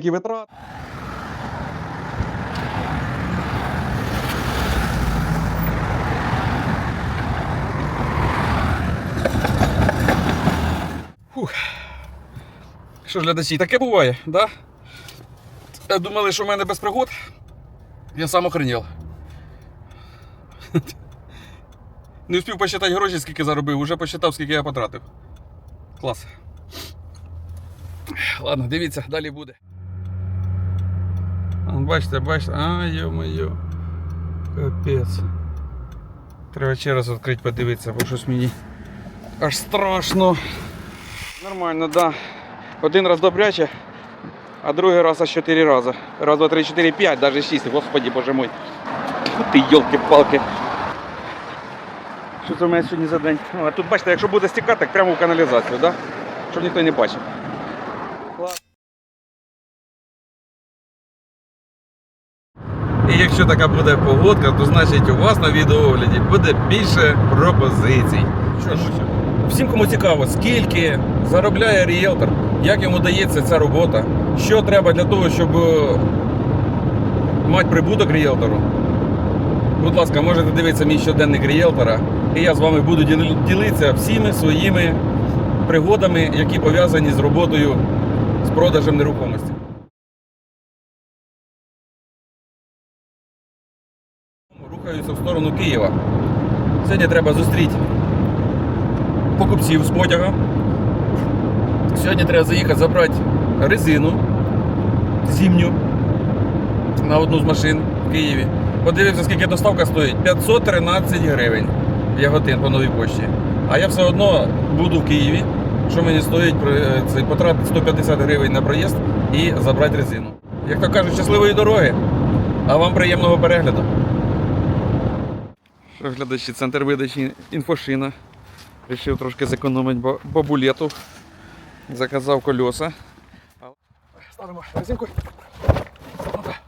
Які витрати. Фух. Що ж, глядачі, таке буває, да? Е, Думали, що в мене без пригод. Я сам охренів. Не встиг посчитати гроші, скільки заробив, уже посчитав, скільки я потратив. Клас. Ладно, дивіться, далі буде. Бачите, бачите. А, йо-моє. Капець. Треба ще раз відкрити, подивитися, бо щось мені аж страшно. Нормально, да. Один раз добряче, а другий раз аж 4 рази. Раз, два, три, чотири, п'ять, навіть шість. Господи, боже мой. Ти йолки-палки. Що це у мене сьогодні за день? А тут бачите, якщо буде стікати, так прямо в каналізацію, да? щоб ніхто не бачив. Якщо така буде погодка, то значить у вас на відеоогляді буде більше пропозицій. Що ж, всім, кому цікаво, скільки заробляє ріелтор, як йому дається ця робота, що треба для того, щоб е, мати прибуток ріелтору. Будь ласка, можете дивитися мій щоденник ріелтора, і я з вами буду ділитися всіми своїми пригодами, які пов'язані з роботою з продажем нерухомості. Рухаюся в сторону Києва. Сьогодні треба зустріти покупців з потяга. Сьогодні треба заїхати забрати резину зимню на одну з машин в Києві. Подивився, скільки доставка стоїть. 513 гривень яготин по новій пошті. А я все одно буду в Києві. Що мені стоїть це, потратити 150 гривень на проїзд і забрати резину. Як то кажуть, щасливої дороги, а вам приємного перегляду. Що глядачі, центр видачі інфошина. Рішив трошки зекономити бабулету. Заказав колеса. Ставимо резинку. Опа.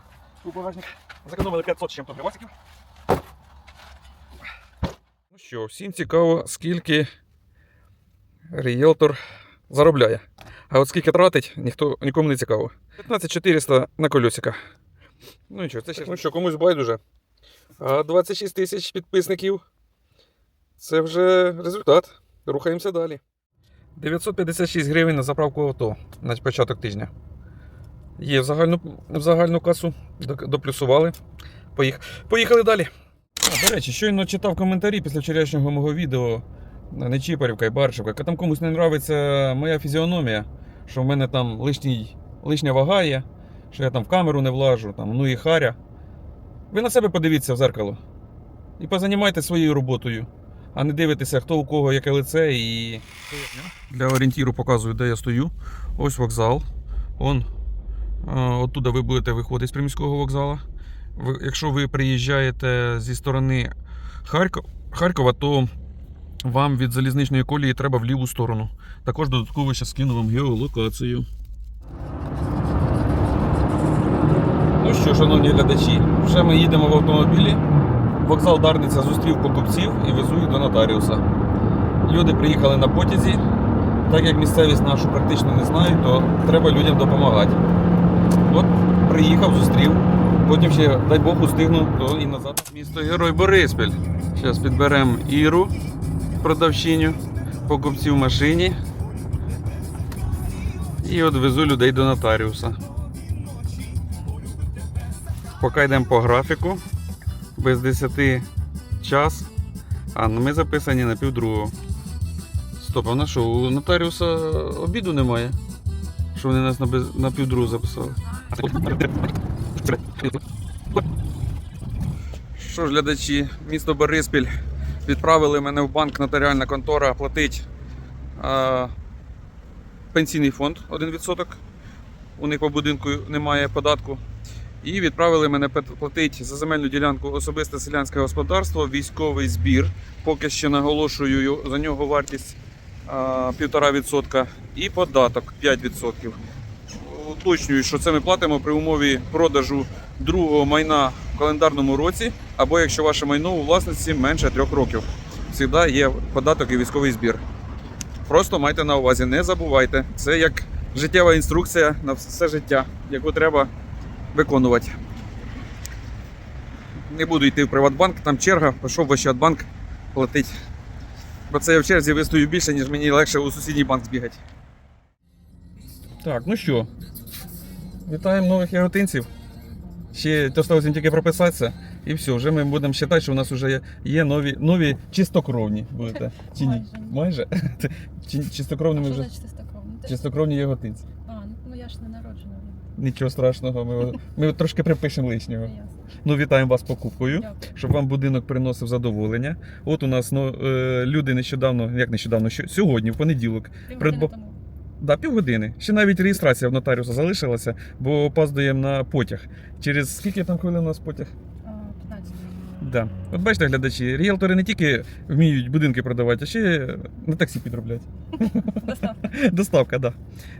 У багажник. Зекономили 500 з чим-то гривасиків. Ну що, всім цікаво, скільки ріелтор заробляє. А от скільки тратить, ніхто, нікому не цікаво. 15400 на колесиках. Ну нічого, це ще. Ну що, комусь байдуже. А 26 тисяч підписників. Це вже результат. Рухаємося далі. 956 гривень на заправку авто на початок тижня. Є в загальну, в загальну касу. Доплюсували. Поїх... Поїхали далі. А, до речі, щойно читав коментарі після вчорашнього мого відео. Нечіпарівка і Баршівка. Там комусь не подобається моя фізіономія, що в мене там лишній, лишня вага є, що я там в камеру не влажу, там, ну і харя. Ви на себе подивіться в зеркало. І позанімайте своєю роботою, а не дивитеся, хто у кого яке лице і. Для орієнтіру показую, де я стою. Ось вокзал. Он. Оттуда ви будете виходити з приміського вокзалу. Якщо ви приїжджаєте зі сторони Харкова, то вам від залізничної колії треба в ліву сторону. Також додатково ще скину вам геолокацію. Що, шановні глядачі, вже ми їдемо в автомобілі. Вокзал Дарниця зустрів покупців і везу їх до нотаріуса. Люди приїхали на потязі. Так як місцевість нашу практично не знають, то треба людям допомагати. От приїхав, зустрів. Потім ще, дай Бог, устигну, то і назад. Місто Герой Бориспіль. Зараз підберемо Іру, продавчиню, покупців в машині. І от везу людей до нотаріуса. Поки йдемо по графіку, без 10 час. А ну ми записані на півдругого. Стоп, а на що? У нотаріуса обіду немає? Що вони нас на, без... на півдругу записали? Що ж, глядачі, місто Бориспіль відправили мене в банк нотаріальна контора платить а, пенсійний фонд 1%. У них по будинку немає податку. І відправили мене платити за земельну ділянку особисте селянське господарство, військовий збір. Поки ще наголошую за нього вартість а, 1,5% і податок 5%. Уточнюю, що це ми платимо при умові продажу другого майна в календарному році, або якщо ваше майно у власності менше трьох років. Завжди є податок і військовий збір. Просто майте на увазі, не забувайте, це як життєва інструкція на все життя, яку треба виконувати. Не буду йти в Приватбанк, там черга, пішов в Ощадбанк платить. Бо це я в черзі вистою більше, ніж мені легше у сусідній банк збігати. Так, ну що, вітаємо нових яготинців. Ще залишилося тільки прописатися, і все, вже ми будемо вважати, що у нас вже є, нові, нові чистокровні будете. Чи ні? Майже. Чи- Чистокровними вже. ж- Чистокровні яготинці. А, ну я ж не народжена. Нічого страшного, ми, ми трошки припишемо лишнього. Ну, вітаємо вас з покупкою, щоб вам будинок приносив задоволення. От у нас ну, е, люди нещодавно, як нещодавно, що, сьогодні, в понеділок, Придбо- да, півгодини. Ще навіть реєстрація в нотаріуса залишилася, бо опаздуємо на потяг. Через скільки там хвилин у нас потяг? А, 15. Да. От бачите, глядачі, ріелтори не тільки вміють будинки продавати, а ще на таксі підроблять. Доставка. Доставка, так. Да.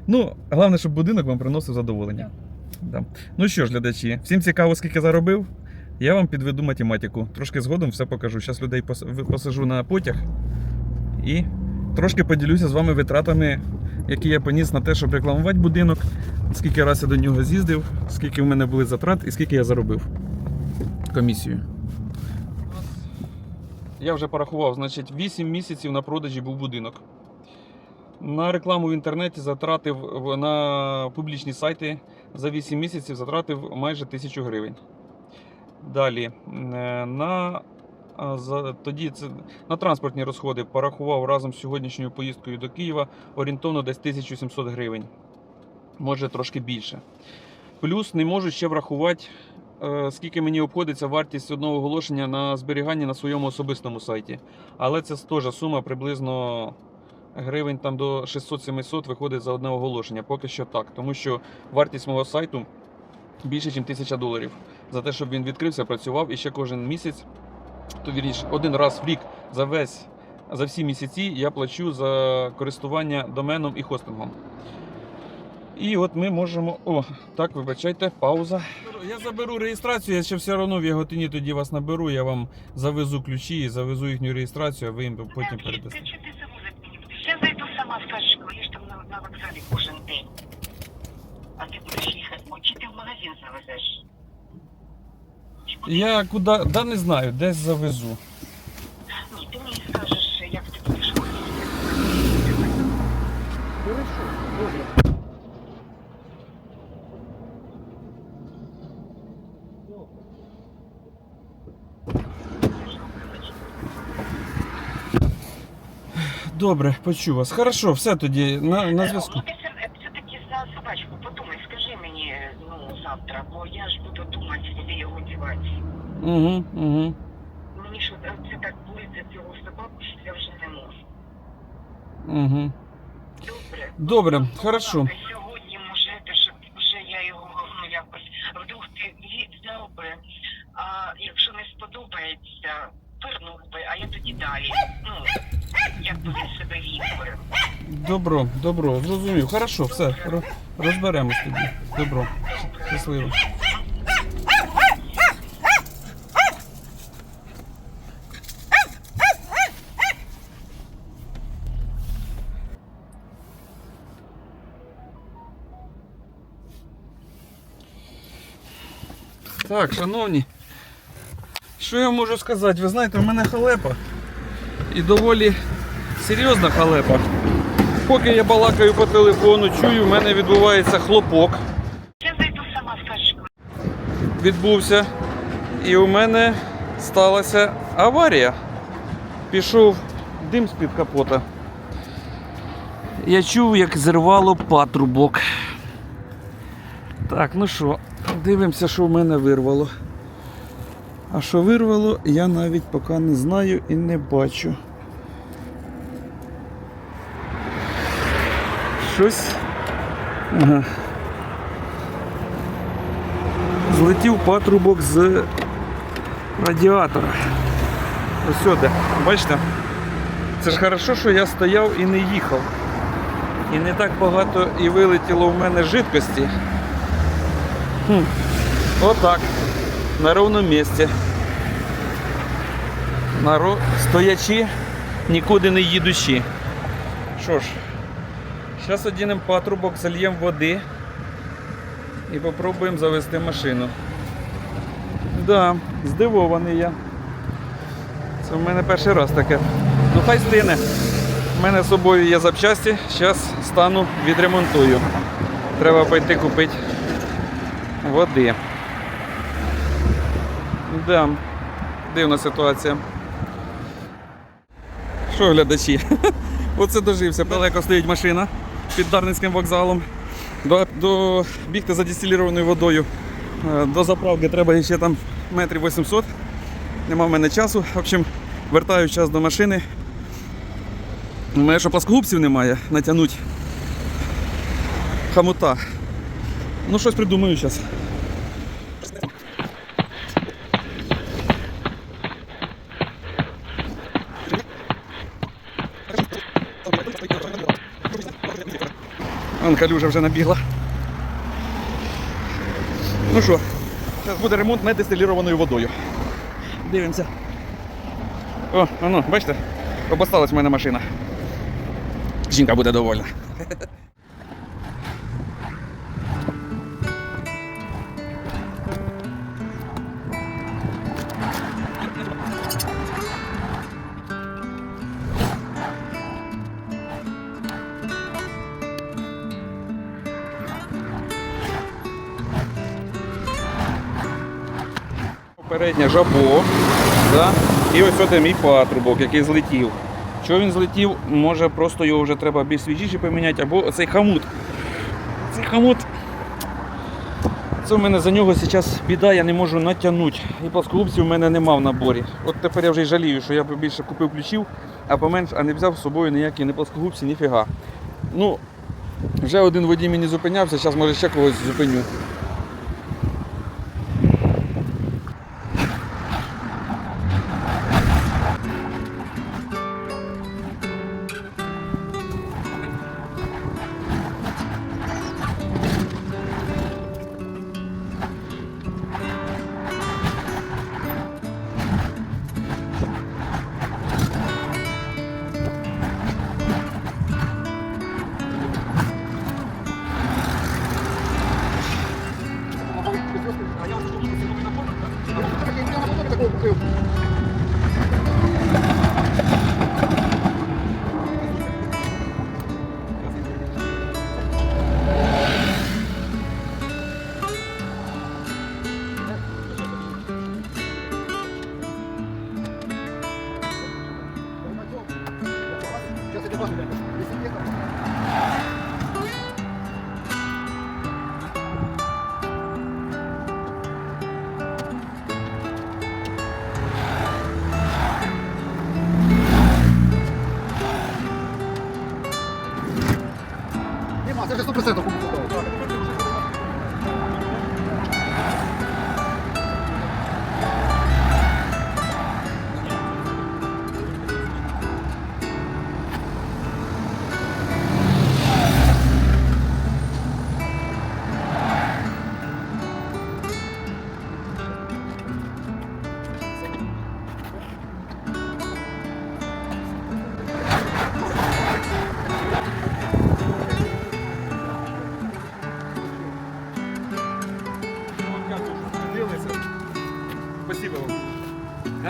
Ну, головне, щоб будинок вам приносив задоволення. Да. Ну що ж, глядачі, всім цікаво, скільки заробив. Я вам підведу математику. Трошки згодом все покажу. Зараз людей посажу на потяг і трошки поділюся з вами витратами, які я поніс на те, щоб рекламувати будинок, скільки раз я до нього з'їздив, скільки в мене були затрат і скільки я заробив комісію. Я вже порахував, значить, 8 місяців на продажі був будинок. На рекламу в інтернеті затратив на публічні сайти за 8 місяців затратив майже 1000 гривень. Далі е, на, за, тоді це, на транспортні розходи порахував разом з сьогоднішньою поїздкою до Києва орієнтовно десь 1700 гривень. Може трошки більше. Плюс не можу ще врахувати, скільки мені обходиться вартість одного оголошення на зберігання на своєму особистому сайті. Але це теж сума приблизно гривень там до 600-700 виходить за одне оголошення. Поки що так. Тому що вартість мого сайту більше, ніж 1000 доларів. За те, щоб він відкрився, працював і ще кожен місяць, то вірніше, один раз в рік за весь. За всі місяці я плачу за користування доменом і хостингом. І от ми можемо. О, так, вибачайте, пауза. Я заберу реєстрацію, я ще все одно в Яготині тоді вас наберу, я вам завезу ключі завезу їхню реєстрацію, а ви їм потім передасте. Я зайду сама коли я ж там на, на вокзалі кожен день. А ти будеш їхати, чи ти в магазин завезеш? Я куди, да не знаю, десь завезу. Ні, ти мені скажеш, як ти будеш ходити. Добре, почув вас. Хорошо, все тоді на, на Е, зв'язку. Ну, ти все- все-таки за собачку подумай, скажи мені, ну, завтра, бо я ж буду думати, де його дівати. Угу, угу. Мені що, е, це так болить за цього собаку, що я вже не можу. Угу. Добре. Добре, Ну, хорошо. Сьогодні може, щоб вже я його ну, якось вдруг ти взяв би, а якщо не сподобається, вернув би, а я тоді далі. Ну, Добро, добро, зрозумів. Хорошо, все, розберемось тоді. Добро. Щасливо. Так, шановні, що я можу сказати? Ви знаєте, в мене халепа. І доволі серйозна халепа. Поки я балакаю по телефону, чую, в мене відбувається хлопок. Я зайду сама, коли. Відбувся. І у мене сталася аварія. Пішов дим з-під капота. Я чув, як зірвало патрубок. Так, ну що, дивимося, що в мене вирвало. А що вирвало, я навіть поки не знаю і не бачу. Щось. Ага. Злетів патрубок з радіатора. Ось сюди. Бачите? Це ж хорошо, що я стояв і не їхав. І не так багато і вилетіло в мене жидкості. Хм. Отак. На ровному місці. На ро... Стоячи, нікуди не їдучи. Що ж, Зараз одінемо патрубок, зальємо води і попробуємо завести машину. Да, здивований я. Це в мене перший раз таке. Ну хай стине. У мене з собою є запчасті, зараз стану відремонтую. Треба пойти купити води. Да, дивна ситуація. Що, глядачі? Оце дожився. Далеко стоїть машина під Дарницьким вокзалом. До, до бігти за дистилірованою водою. Е, До заправки треба ще там метрів 800. Нема в мене часу. В общем, вертаю час до машини. У мене що пласкогубців немає, натягнуть хамута. Ну, щось придумаю зараз. Вон калюжа вже набігла. Ну що, зараз буде ремонт недистилірованою водою. Дивимося. О, ну, бачите? Обосталась в мене машина. Жінка буде довольна. Переднє жабо. Да? І ось це мій патрубок, який злетів. Що він злетів, може просто його вже треба більш свіжіші поміняти, або оцей хамут. Цей хамут. Це в мене за нього зараз біда, я не можу натягнути. І плоскогубців в мене нема в наборі. От тепер я вже й жалію, що я більше купив ключів, а поменш, а не взяв з собою ніякі ні плоскогубці, ні фіга. Ну, вже один водій мені зупинявся, зараз може ще когось зупиню. Нема, це вже 100% купив. Спасибо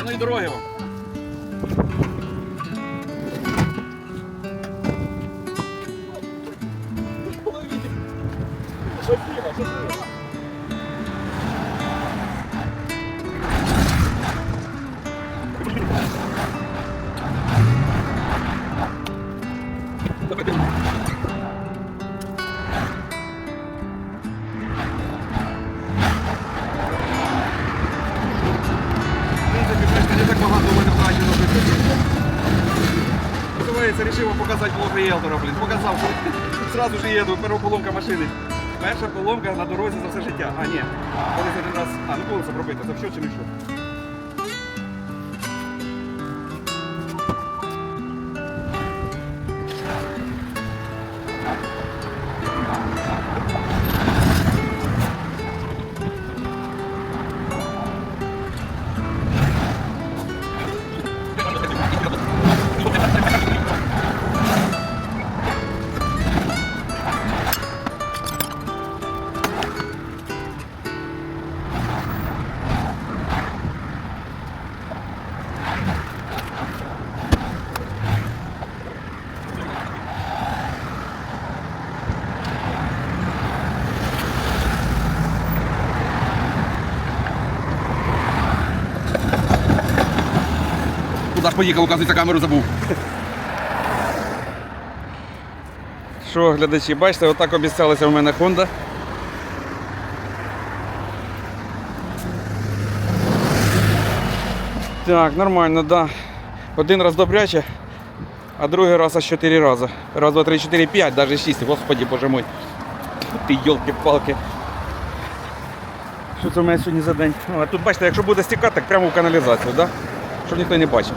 Гарної дороги вам. Показати блог ріелтора, блін. Показав, що зразу ж їду, перша поломка машини. Перша поломка на дорозі за все життя. А, ні. Колись один раз. А, ну колесо пробити, за що чи не що? Раз поїхав, оказується, камеру забув. Що, глядачі, бачите, отак обіцялася у мене Honda. Так, нормально, да. Один раз добряче, а другий раз аж чотири рази. Раз, два, три, чотири, п'ять, навіть шість. Господи, боже мой. Ти йолки-палки. Що це у мене сьогодні за день? А тут бачите, якщо буде стікати, так прямо в каналізацію, да? Щоб ніхто не бачив.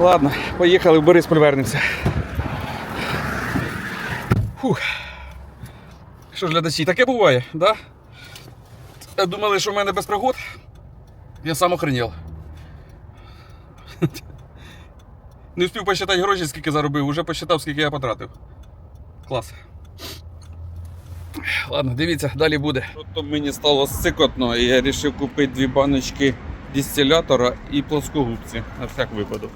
Ладно, поїхали в Борисполь вернемося. Фух. Що ж, глядачі, таке буває, да? Е, Думали, що в мене без пригод? Я сам охренів. Не встиг посчитати гроші, скільки заробив, уже посчитав, скільки я потратив. Клас. Ладно, дивіться, далі буде. Що мені стало сикотно, і я вирішив купити дві баночки дистилятора і плоскогубці на всяк випадок.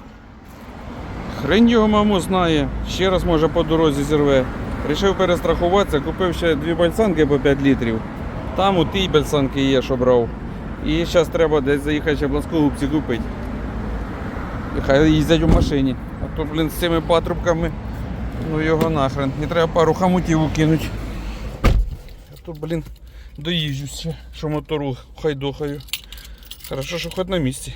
Хрень його маму знає, ще раз може по дорозі зірве. Рішив перестрахуватися, купив ще дві бальсанки по 5 літрів. Там у тій бальсанки є, що брав. І зараз треба десь заїхати ще плоскогубці купити. Хай їздять у машині. А то, блін, з цими патрубками, ну його нахрен. Не треба пару хамутів укинути. А то, блін, доїжджуся, що мотору хайдохаю. Хорошо, що хоч на місці.